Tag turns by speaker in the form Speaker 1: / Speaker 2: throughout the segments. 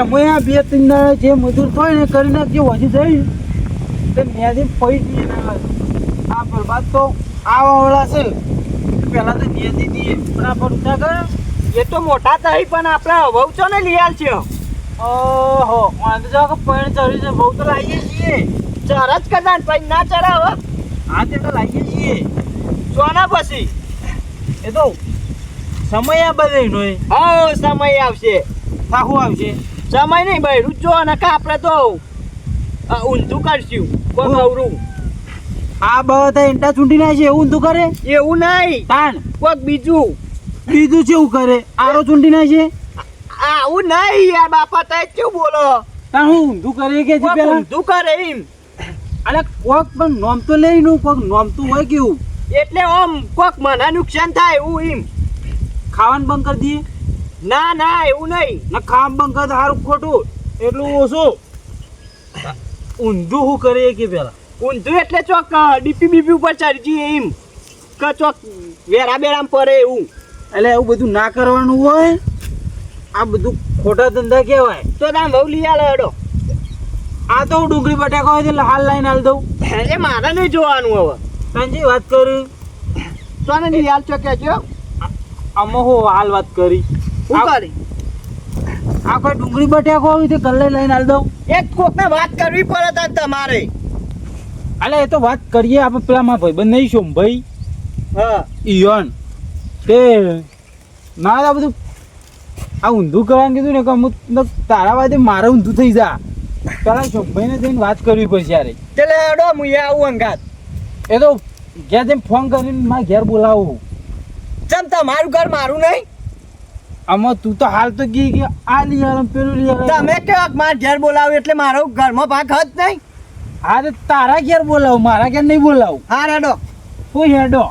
Speaker 1: અમે આ બે ત્રણ જે મજૂર થાય ને કરી જે વધી જઈ તે ન્યાથી પૈસી આ બરબાદ તો આવાવાળા છે. પહેલાં તો ન્યાથી દઈએ પણ આ પર ઉઠા
Speaker 2: એ તો મોટા થઈ પણ આપણે વહુ છો ને લીયાલ છે.
Speaker 1: ઓહો વાંધો જાવ કે પૈણ ચડી છે. બહુ તો લાવીએ છીએ.
Speaker 2: ચરસ કરતા પૈણ ના ચડાવ
Speaker 1: હા તે તો લાવીએ છીએ.
Speaker 2: સોના પછી.
Speaker 1: એ તો સમય આ બધે
Speaker 2: હા, સમય આવશે.
Speaker 1: થાકું આવશે.
Speaker 2: સમય નહીં ભાઈ રૂજો અને આપણે તો ઊંધું કરશું કોઈ
Speaker 1: અવરું
Speaker 2: ગૌરું.
Speaker 1: આ બધા ઈંડા ચૂંટી નાખે એવું ઊંધું કરે?
Speaker 2: એવું નહીં.
Speaker 1: તાણ.
Speaker 2: કોઈક બીજું.
Speaker 1: બીજું એવું કરે? આરો ચૂંટી નાખે
Speaker 2: આવું નહીં યાર બાપા તમે કેવું બોલો.
Speaker 1: તાણ હું ઊંધું કરે કે
Speaker 2: ઊંધું કરે એમ.
Speaker 1: અરે કોક પણ નોમતું લઈ નું કોક નોમતું હોય કેવું?
Speaker 2: એટલે આમ કોઈક મને નુકસાન થાય એવું એમ.
Speaker 1: ખાવાનું બંધ કરી દઈએ?
Speaker 2: ના ના એવું નહીં.
Speaker 1: ના કામ બંધ હારું ખોટું. એટલું ઓછું. ઊંધું શું કરે કે પેલા?
Speaker 2: ઊંધું એટલે ચોક ડીપી બીપી ઉપર ચડી જઈએ એમ. કે ચોક વેરા બેરામ પડે એવું.
Speaker 1: એટલે એવું બધું ના કરવાનું હોય? આ બધું ખોટા ધંધા કહેવાય.
Speaker 2: તો તમે બહુ લઈ આલે અડો
Speaker 1: આ તો હું ડુંગળી બટાકા હોય એટલે હાલ લાઈને હાલ દઉં.
Speaker 2: એ મારે નહીં જોવાનું હવે.
Speaker 1: તને વાત કરી.
Speaker 2: તો ને લઈ આલ છો
Speaker 1: આમાં હું હાલ વાત કરી.
Speaker 2: શું
Speaker 1: આ- આ કોઈ ડુંગળી બટાકો હોય તે કલ્લે લઈને આલ દઉં?
Speaker 2: એક કોકને વાત કરવી પડે તા તમારે.
Speaker 1: અલે એ તો વાત કરીએ આપણે પેલા મારા ભાઈબંધ નહીં છું ભાઈ?
Speaker 2: હા.
Speaker 1: ઈયોન. તે મારે આ બધું આ ઊંધું કરવાનું કીધું ને કે તો તારા વાતે મારે ઊંધું થઈ જા. પેલા શોભાઈને જઈને વાત કરવી પડશે યાર.
Speaker 2: એટલે એડો હું આવું અંગાત.
Speaker 1: એ તો ઘેર જઈને ફોન કરીને મારા ઘેર બોલાવું.
Speaker 2: ચમ તમારું ઘર મારું નહીં?
Speaker 1: આમાં તું તો હાલ તો ગઈ કે આ લઈ આલમ પેલું લઈ આલમ
Speaker 2: તમે કેવા માર ઘેર બોલાવ્યું એટલે મારો ઘરમાં ભાગ હત નહીં?
Speaker 1: હા તો તારા ઘેર બોલાવું મારા ઘેર નહીં બોલાવું.
Speaker 2: હા હેડો.
Speaker 1: હું હેડો.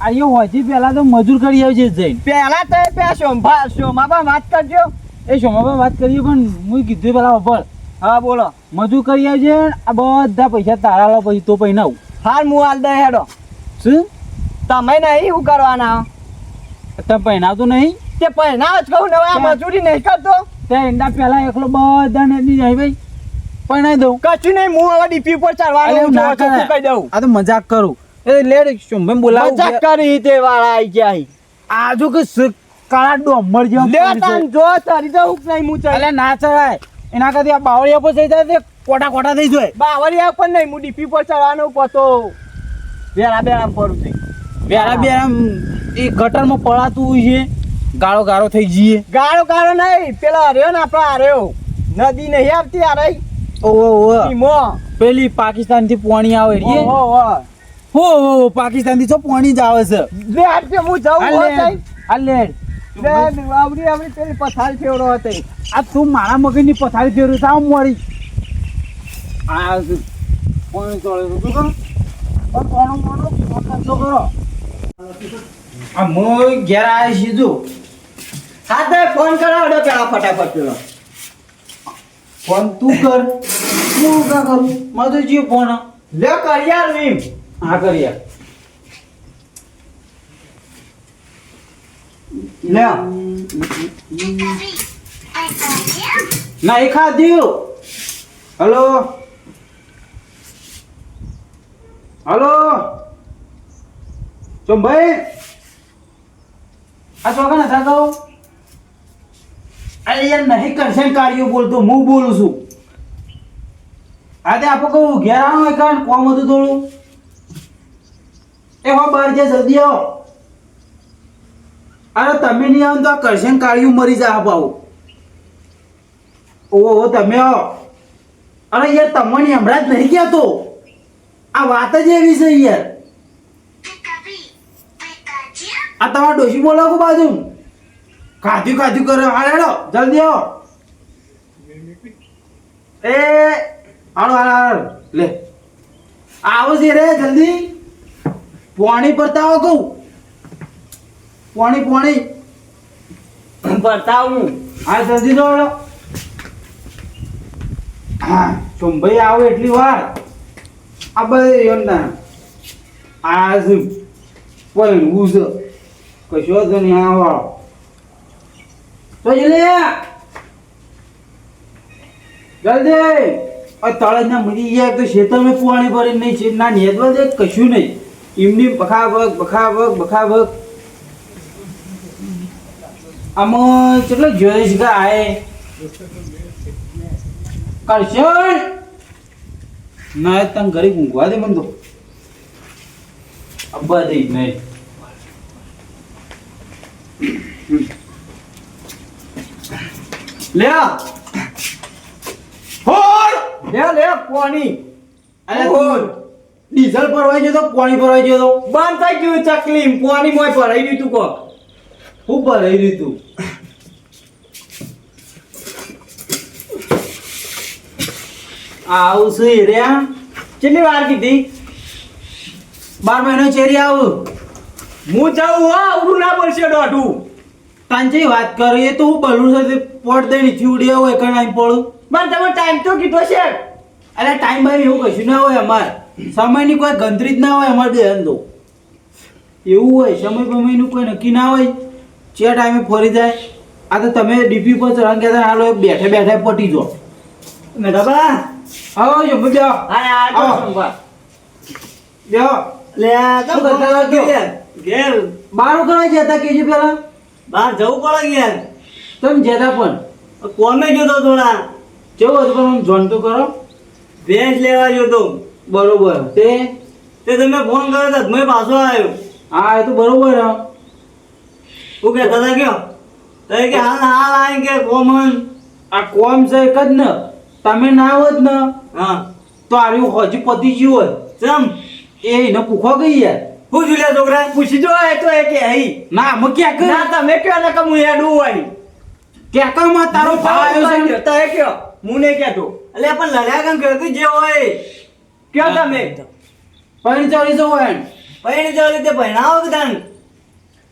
Speaker 1: અહીંયા હોયથી પહેલા તો મજૂર કરી આવજે જઈને.
Speaker 2: પહેલા તો પે શોભા શોમાબા વાત કરજો.
Speaker 1: એ સોમાબા વાત કરીએ પણ હું કીધું પેલા ખબર
Speaker 2: હા બોલો.
Speaker 1: મજૂર કરી આવજે આ બધા પૈસા તારા લો પછી તો પૈસા આવું.
Speaker 2: હાલ હું હાલ દે હેડો.
Speaker 1: શું?
Speaker 2: તમે નહીં શું કરવાના
Speaker 1: તમે પહેણાવતું નહીં?
Speaker 2: તે પહેલા જ કહું ને આ મજૂરી નહીં કરતો.
Speaker 1: તે ઈંડા પહેલા એકલો બધા ને દી જાય ભાઈ. પહેણાઈ દઉં.
Speaker 2: કશું નહીં હું હવે ડીપી ઉપર
Speaker 1: ચાલવા
Speaker 2: છું, કહી દઉં.
Speaker 1: આ તો મજાક કરું. એ લેડ શું મેં બોલાવ
Speaker 2: મજાક કરી તે વાળા આવી ગયા.
Speaker 1: આજુ કે કાળા ડોમર જેવો
Speaker 2: લે તાન જો ચડી જાઉં હુક નહીં હું
Speaker 1: ચાલે ના ચડાય. એના કરતી આ બાવળિયા પર જઈ જાય તે કોટા કોટા થઈ જાય.
Speaker 2: બાવરિયા પર નહીં હું ડીપી પર ચડવાનો પતો બેરા બેરામ કરું છું.
Speaker 1: બેરા બેરામ એ ગટરમાં પડાતું હોય છે. ગાળો ગાળો થઈ જઈએ.
Speaker 2: ગાળો ગાળો નહીં પેલા આર્યો ને આપણા આર્યો નદી નહીં આવતી આ રહી
Speaker 1: ઓહો. ઓહો પેલી પાકિસ્તાનથી પાણી આવે રે
Speaker 2: ઓહો, ઓહો.
Speaker 1: હો હો પાકિસ્તાનથી તો પાણી જ આવે છે.
Speaker 2: લે આજે હું જાઉં હો
Speaker 1: લે,
Speaker 2: તઈ.
Speaker 1: આ લે.
Speaker 2: આવડી આવડી પેલી પથારી ફેવડો હતી.
Speaker 1: આ તું મારા મગજની પથારી ફેરવી સાવ મળી આ? પાણી ચોળે તો તો? પણ કોનો કોનો કરો. આ મોય ઘેર આવી જો
Speaker 2: હા તો ફોન કરાવડો પેલા ફટાફટ પેલો.
Speaker 1: ફોન તું કર. હું કા કરું? મારે તો જીવ ફોન.
Speaker 2: લે કરિયાર વીમ.
Speaker 1: હા કર યાર
Speaker 2: લે.
Speaker 1: ના એ ખાધ્યું હલો? હલો ચો ભાઈ આ ચોકા ને થાતો અરે યાર નહીં કરશે કાર્યો બોલતો હું બોલું છું. આજે આપણે કહું ઘેર આવો એક કોમ હતું થોડું. એ હો બહાર જે જલ્દી આવો. અરે તમે નહીં આવો તો આ કરશે કાળિયું મરી જાય આવું. ઓહો તમે આવો. અરે યાર તમને હમણાં જ નહીં કહેતો. આ વાત જ એવી છે યાર. આ તમારા ડોશી બોલાવો બાજુ ખાધ્યું કાધ્યું કરે. હાલ હેડો જલ્દી આવો. એ હાલો હાલ હાલ. લે. આવો છે રે જલ્દી. પાણી પરતા આવો કહું. પાણી પાણી.
Speaker 2: બતાવ હું.
Speaker 1: હા જલ્દી જો હેડો હા ચુંબઈ આવો એટલી વાર. આ બધે એમ ના. આ પણ હું કશો તો નહીં આવો. જલ્દી. તળેજના મરી ગયા તો ખેતરમાં પાણી ભરી નહીં છે. ના, નેદવા દે, કશું નહીં. એમની બખાબક બખાબક બખાબક આમાં કેટલો જોઈશ કે આય કરશન ના તને ઘરે ઊંઘવા દે મને તો. અબ્બા દે નહીં.
Speaker 3: લે. હોર લે લે પાણી.
Speaker 1: અરે તું ડીઝલ ભરવાઈ ગયો તો પાણી ભરવાઈ ગયો તો.
Speaker 3: બંધ થઈ ગયું ચકલી. પાણી મોય ભરાઈ ગયું તું કોક.
Speaker 1: ખૂબ ભરાઈ રહ્યું તું? આવું શું હેર્યા
Speaker 3: કેટલી વાર કીધી?
Speaker 1: બાર મહિનો ચેરી આવું.
Speaker 3: હું જાઉં હા આવડું ના પડશે દોઢું.
Speaker 1: તાંચી વાત કરું? એ તો હું બોલું સાથે પોટ દઈ નીચે હોય આવું એકણ મારે
Speaker 3: પણ તમે ટાઈમ તો કીધો છે.
Speaker 1: અરે ટાઈમ ભાઈ એવું કશું ના હોય અમાર. સમયની કોઈ ગંતરી જ ના હોય અમારે બે તો એવું હોય સમય બમયનું કોઈ નક્કી ના હોય. જે ટાઈમે ફરી જાય. આ તો તમે ડીપી પર ચડવા કહેતા હતા હાલો બેઠે બેઠે પટી જો
Speaker 3: મેડાબા
Speaker 1: આવો જો બજો
Speaker 3: અરે આ તો. સંભા.
Speaker 1: જો
Speaker 3: લે તો? ઘેર. ઘેર.
Speaker 1: બારું કરવા જતા કેજી પેલા
Speaker 3: બહાર જવું પડે ઘેર.
Speaker 1: તમે જતા પણ.
Speaker 3: કોમે જોતો થોડા
Speaker 1: કેવું હતો પણ આમ કરો?
Speaker 3: ભેંસ લેવા જોતો
Speaker 1: બરોબર. તે?
Speaker 3: તે તમે ફોન કર્યો તો મેં પાછો આવ્યો.
Speaker 1: હા એ તો બરોબર હા
Speaker 3: હું કહેતા હતા કયો તો કે હાલ હાલ આવી કે કોમન.
Speaker 1: આ કોમ છે એક જ ને. તમે ના હોત ને
Speaker 3: હા.
Speaker 1: તો આર્યું હજી પતી ગયું હોત
Speaker 3: ચમ?
Speaker 1: એ એને પૂખો ગઈ યાર.
Speaker 3: હું જુલ્યા છોકરા પૂછી જો એ તો એ કે હઈ
Speaker 1: ના અમે ક્યાં
Speaker 3: ના તમે કયો ને કે હું હેડું હોય
Speaker 1: ક્યાં માં તારો ભાવ આવ્યો છે
Speaker 3: તો એ કયો? હું નહીં કહેતો. એટલે પણ લડ્યા કેમ કરતી જે હોય. કયો તમે?
Speaker 1: પૈણ ચોરી જવું હોય ને.
Speaker 3: ચોરી તે ભણાવો બધાને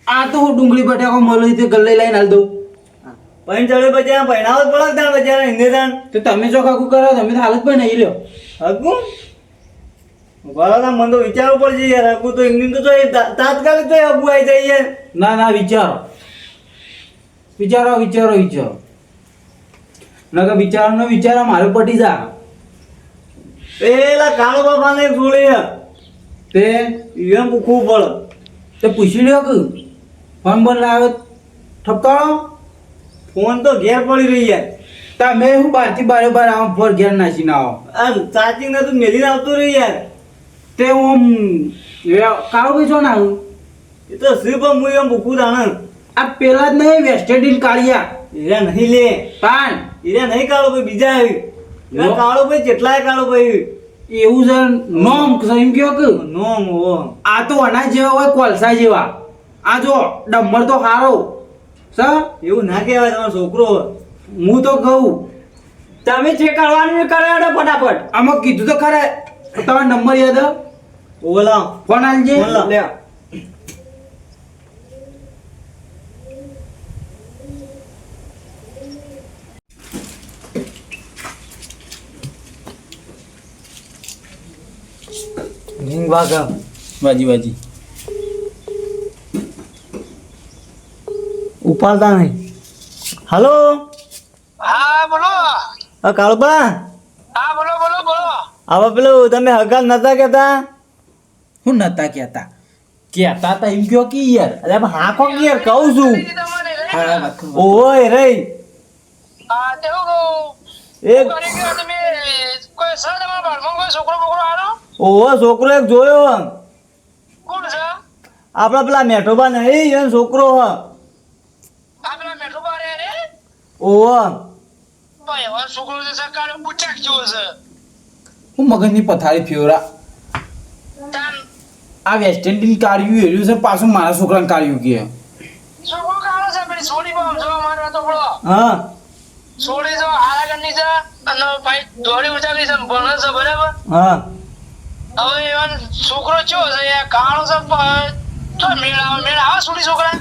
Speaker 1: આ તો હું ડુંગળી બટાકો મળી તે ગલ્લે લઈને હાલ દઉં.
Speaker 3: પૈણ ચોરી બચારા ભણાવો જ પડે તાણ બચારા હિન્દી તાણ?
Speaker 1: તો તમે જો કાકુ કરો તમે તો હાલત પણ નહીં લ્યો.
Speaker 3: હકુ? બરાબર મને તો વિચારવું પડશે યાર. હકુ તો એમની તો તાત્કાલિક તો અબુ આવી જાય યાર.
Speaker 1: ના ના વિચારો. વિચારો વિચારો વિચારો. નકર વિચારો ને વિચારો મારે પટી જા.
Speaker 3: પેલા કાળો છોડી હે.
Speaker 1: તે?
Speaker 3: એમ પૂછવું પડે.
Speaker 1: તે પૂછી લ્યો કે ફોન બંધ લાવે ઠપકાળો
Speaker 3: ફોન તો ઘેર પડી રહી યાર
Speaker 1: તમે હું બારથી બારે બાર આવો ફોર ઘેર નાસી ના આવો
Speaker 3: આ ચાર્જિંગ તું મેલી આવતું રહી યાર
Speaker 1: તે હું કાળો ભાઈ છો ના
Speaker 3: એ તો પણ હું એમ ભૂખું તાણ.
Speaker 1: આ પેલા જ નહીં વેસ્ટેડિન કાળિયા.
Speaker 3: હીરા નહીં લે.
Speaker 1: પાન
Speaker 3: હીરા નહીં કાળો ભાઈ બીજા આવી.
Speaker 1: નો.
Speaker 3: કાળો ભાઈ કેટલાય કાળો ભાઈ
Speaker 1: એવું છે નોમ એમ કયો કે?
Speaker 3: નોમ ઓ
Speaker 1: આ તો અનાજ જેવા હોય કોલસા જેવા. આ જો ડમર તો હારો. સર?
Speaker 3: એવું ના કહેવાય તમારો છોકરો
Speaker 1: હું તો કહું.
Speaker 3: તમે જે કરવાનું કરાડો ફટાફટ.
Speaker 1: આમાં કીધું તો ખરે. તમારો નંબર યાદ?
Speaker 3: ઓલા.
Speaker 1: ફોન આલજે.
Speaker 3: લે વાગા
Speaker 1: વાજી વાજી.
Speaker 3: ઉપાડતા નહીં. હલો?
Speaker 4: હા બોલો.
Speaker 3: હા કાળુબા?
Speaker 4: હા બોલો બોલો બોલો.
Speaker 3: હવે પેલું તમે હગાલ નતા કહેતા?
Speaker 1: હું નતા કહેતા? કહેતા તા એમ કયો કે યાર.
Speaker 3: અરે હા કોક યાર કહું છું.
Speaker 4: ઓય રે?
Speaker 1: હા
Speaker 4: તે હું કોઈ સર તમારા બાળમાં કોઈ છોકરો બોકરો આનો
Speaker 3: ઓહો છોકરો એક જોયો.
Speaker 4: કોણ છે?
Speaker 3: આપણા પેલા મેઠોબા નહીં એનો છોકરો હ
Speaker 4: આપડા મેઠોબા રે રે
Speaker 3: ઓહો
Speaker 4: ભાઈ હવે છોકરો છે સરકાર બુચાક જેવો છે.
Speaker 1: હું મગજની પથારી ફેવરા. આ વેસ્ટ ઇન્ડિયન કાઢ્યું એર્યું છે પાછું મારા છોકરાને કાઢ્યું કે
Speaker 4: છોકરો કાળો છે પેલી સોડી બામ જો મારવા તો પડો.
Speaker 3: હા.
Speaker 4: સોડી જો હારા કરની છે અને ભાઈ દોડી ઉચાલી છે ભણે છે બરાબર?
Speaker 3: હા.
Speaker 4: હવે છોકરો ચો છે? કાળો છે પ- તો મેળ આવે મેળ છોકરા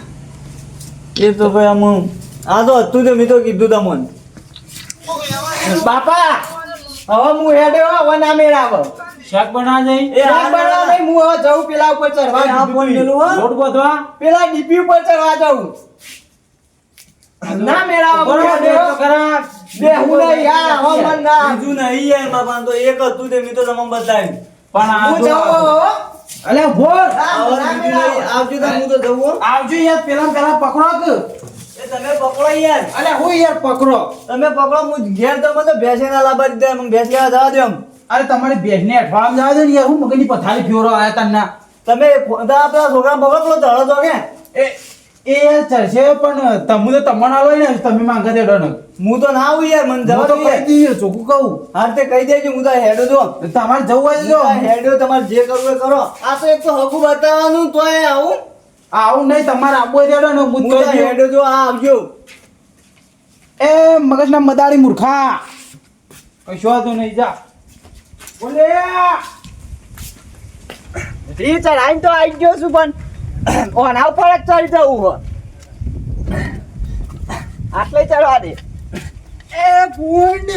Speaker 3: એ તો ભાઈ આમ આ તો હતું તે મેં તો કીધું તમને. બાપા હવે હું હેડ્યો હવે ના મેળ આવે
Speaker 1: શાક બનાવવા જઈ?
Speaker 3: એ આ બરાબર નહીં, હું હવે જાઉં પેલા ઉપર ચડવા
Speaker 1: આ ફોન
Speaker 3: પેલું
Speaker 1: લોટ બોધવા
Speaker 3: પેલા ડીપી ઉપર ચડવા જાઉં.
Speaker 2: ના મેળા.
Speaker 1: તો ખરા.
Speaker 2: બેહું નહીં, યાર, હો મન ના.
Speaker 3: બીજું નહીં યાર બાપા તો એક હતું તે મેં તો તમને બતાવ્યું
Speaker 1: પણ. અલે.
Speaker 2: મેળાવા.
Speaker 3: આવજો તો હું તો જવું
Speaker 1: આવજો યાર પેલા પેલા પકડો કે
Speaker 3: તમે પકડો યાર
Speaker 1: અલે હું યાર પકડો
Speaker 3: તમે પકડો હું ઘેર તો મને ભેંસે ના લાવવા દીધા મને ભેંસ લેવા જવા દો એમ.
Speaker 1: અરે તમારે બેસને અઠવાડિયામાં જવા દો ને યાર હું મગજની પથારી ફ્યોરો આયા તન્ના
Speaker 3: તમે આપણા છોકરા પકડો પેલો ધડો તો કે
Speaker 1: એ એ યાર ચડશે પણ તમે તો તમને આલો ને તમે માંગા દેડો ડન
Speaker 3: હું તો ના આવું યાર મને જવા
Speaker 1: તો કહી દઈએ ચોખ્ખું કહું.
Speaker 3: હા તે કહી દેજો હું તો હેડો જો.
Speaker 1: તમારે જવું હોય તો જો.
Speaker 3: હેડો તમારે જે કરવું એ કરો. આ તો એક તો હકુ બતાવવાનું તોય આવું.
Speaker 1: આવું નહીં તમારે આપવું હોય દેડો ને હું તો
Speaker 3: તો હેડો જો આ આવજો.
Speaker 1: એ મગજના મદારી મૂર્ખા. કશો તો નહીં જા. બોલે.
Speaker 2: ઈ ચઢાઈને તો આવી ગયો છું પણ. ઓના ઉપર જ ચડી જવું હો આટલે ચડવા દે.
Speaker 1: એ ગુડ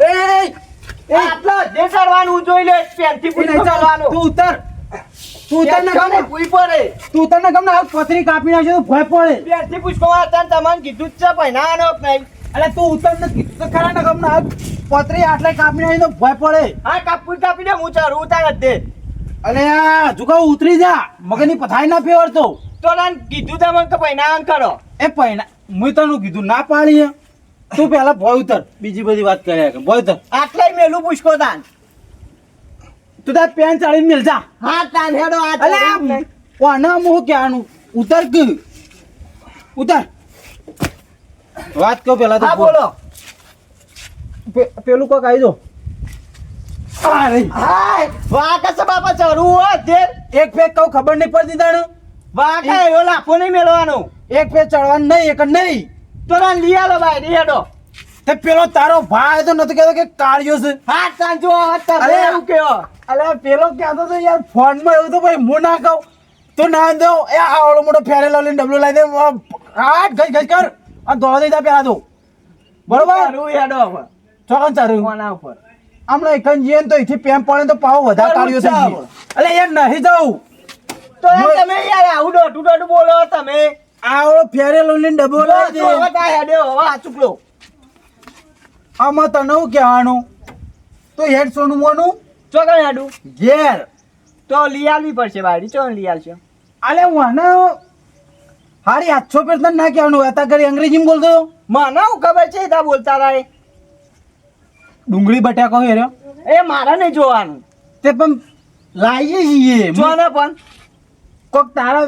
Speaker 1: એ
Speaker 2: આટલો જે ચડવાનું જોઈ લે પેનથી
Speaker 1: ચાલ
Speaker 2: ચડવાનું.
Speaker 1: તું ઉતર. તું ઉતર ગમે.
Speaker 2: પડે
Speaker 1: તું પથરી કાપી નાખશે તો ભય પડે.
Speaker 2: પેનથી પૂછવા હતા તમને કીધું જ છે પહેનાવાનો નહીં
Speaker 1: અલે તું ઉતર ને કીધું તો ખરા ને ગમે આ પથરી આટલે કાપી નાખી તો ભય પડે.
Speaker 2: હા કાપી કાપી દે હું ચડું ઉતાર જ દે.
Speaker 1: અલે આ જુગા ઉતરી જા. મગની પથાઈ ના ફેવર
Speaker 2: તો ના કીધું તમને કે પૈનાન કરો.
Speaker 1: એ પૈના મેં તને કીધું ના પાડી તું પેલા ભોય ઉતર. બીજી બધી વાત કર્યા કે ભય ઉતર.
Speaker 2: આટલે મેલું પૂછકો તાન.
Speaker 1: તું તાર પેન ચાળી મેલ જા.
Speaker 2: હા તાન હેડો આ
Speaker 1: અલે કોના મોહ ક્યાંનું? ઉતર કે ઉતર. વાત કહો પેલા તો
Speaker 2: બોલો.
Speaker 1: પેલું કોક આવી દો.
Speaker 2: હાય! વાહ કસે બાપા હોય તે.
Speaker 1: એક પેક કહું ખબર નહીં પડતી તાણે
Speaker 2: વાહ એવો લાફો નહીં મેળવાનો.
Speaker 1: એક પેક ચડવાનું નહીં એક નહીં.
Speaker 2: તો તને લઈ આલો ભાઈ આડો
Speaker 1: તે પેલો તારો ભાઈ તો નતો કહેતો કે કાળિયો છે.
Speaker 2: હા સાંજો
Speaker 1: અરે,
Speaker 2: એવું કયો
Speaker 1: અલે પેલો કહેતો તો યાર ફોનમાં એવું તો ભાઈ હું ના કહું. તું ના દો એ આવડો મોટો ફેરેલો લઈને ડબલો લાવી દે. હાટ ગઈ ગઈ કર. આ દોડા દઈ દા પેલા તો. બરોબર?
Speaker 2: હું એડો
Speaker 1: ચોકન ચારું.
Speaker 2: કોના ઉપર.
Speaker 1: હમણાં એકન જઈએ તો અહીંથી પેમ પડે તો પાવ વધારે કાળિયો થઈ. અલે યાર નહીં જાઉં.
Speaker 2: તો તમે યાર આવું દોઢું દોઢું બોલો તમે.
Speaker 1: આવડો ફેરેલો ને ડબો લાવી
Speaker 2: જો હવે
Speaker 1: દે
Speaker 2: તાર હવે આ ચૂકલો
Speaker 1: આમાં તને હું કહેવાનું? તો હેડ સોનું મોનું?
Speaker 2: ચોકન હેડું?
Speaker 1: ઘેર.
Speaker 2: તો લઈ આવવી પડશે ભાઈ ચો લઈ આવશે
Speaker 1: અલે મને હારી આછો તને ના કહેવાનું? હતા કરી અંગ્રેજીમાં બોલતો
Speaker 2: મને હું ખબર છે? તા બોલતા એ.
Speaker 1: ડુંગળી બટાકો હેર્યો
Speaker 2: એ મારે નહીં જોવાનું.
Speaker 1: તે પણ લાવીએ છીએ.
Speaker 2: જોને પણ.
Speaker 1: કોક તારો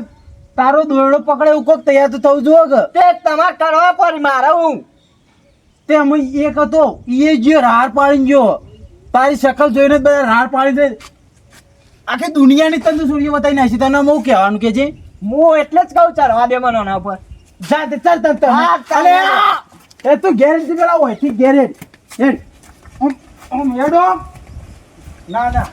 Speaker 1: તારો દોરડો પકડે એવું કોક તૈયાર તો થવું જોઈએ કે?
Speaker 2: તે તમારે કરવા પડે મારે હું.
Speaker 1: તે અમે એક હતો એ જે રાર પાડીને જો તારી શકલ જોઈને બધા રાર પાડી દે આખી દુનિયાની તને સૂર્ય બતાવી નાખી તને હું કહેવાનું કે છે
Speaker 2: હું એટલે જ કહું ચાલવા દે મને એના ઉપર.
Speaker 1: જા તે ચાલ તને
Speaker 2: હા, ચાલ.
Speaker 1: અલે એ તું ગેરેજ પેલા હોય ઠીક ગેરેજ. હેડ. ઓમ હેડો. ના ના.